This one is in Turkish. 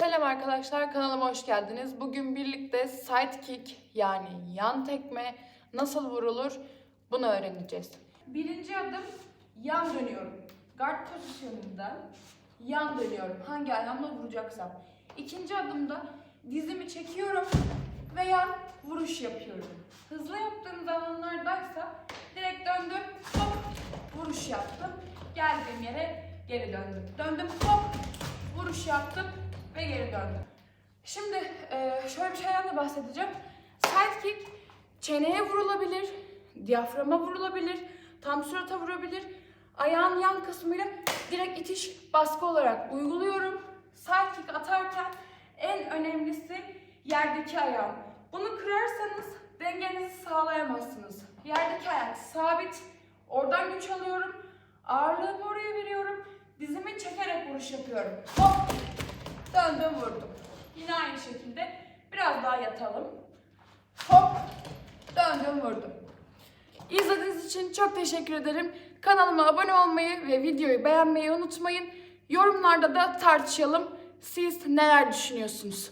Selam arkadaşlar kanalıma hoş geldiniz. Bugün birlikte side kick yani yan tekme nasıl vurulur bunu öğreneceğiz. Birinci adım yan dönüyorum. Guard pozisyonunda yan dönüyorum. Hangi ayağımla vuracaksam. İkinci adımda dizimi çekiyorum ve yan vuruş yapıyorum. Hızlı yaptığım zamanlardaysa direkt döndüm hop vuruş yaptım. Geldiğim yere geri döndüm. Döndüm hop vuruş yaptım ve geri döndüm. Şimdi e, şöyle bir şeyden de bahsedeceğim. Side çeneye vurulabilir, diyaframa vurulabilir, tam surata vurabilir. Ayağın yan kısmıyla direkt itiş baskı olarak uyguluyorum. Side atarken en önemlisi yerdeki ayağım. Bunu kırarsanız dengenizi sağlayamazsınız. Yerdeki ayak sabit. Oradan güç alıyorum. Ağırlığımı oraya veriyorum. Dizimi çekerek vuruş yapıyorum. Hop! Döndüm vurdum. Yine aynı şekilde biraz daha yatalım. Hop! Döndüm vurdum. İzlediğiniz için çok teşekkür ederim. Kanalıma abone olmayı ve videoyu beğenmeyi unutmayın. Yorumlarda da tartışalım. Siz neler düşünüyorsunuz?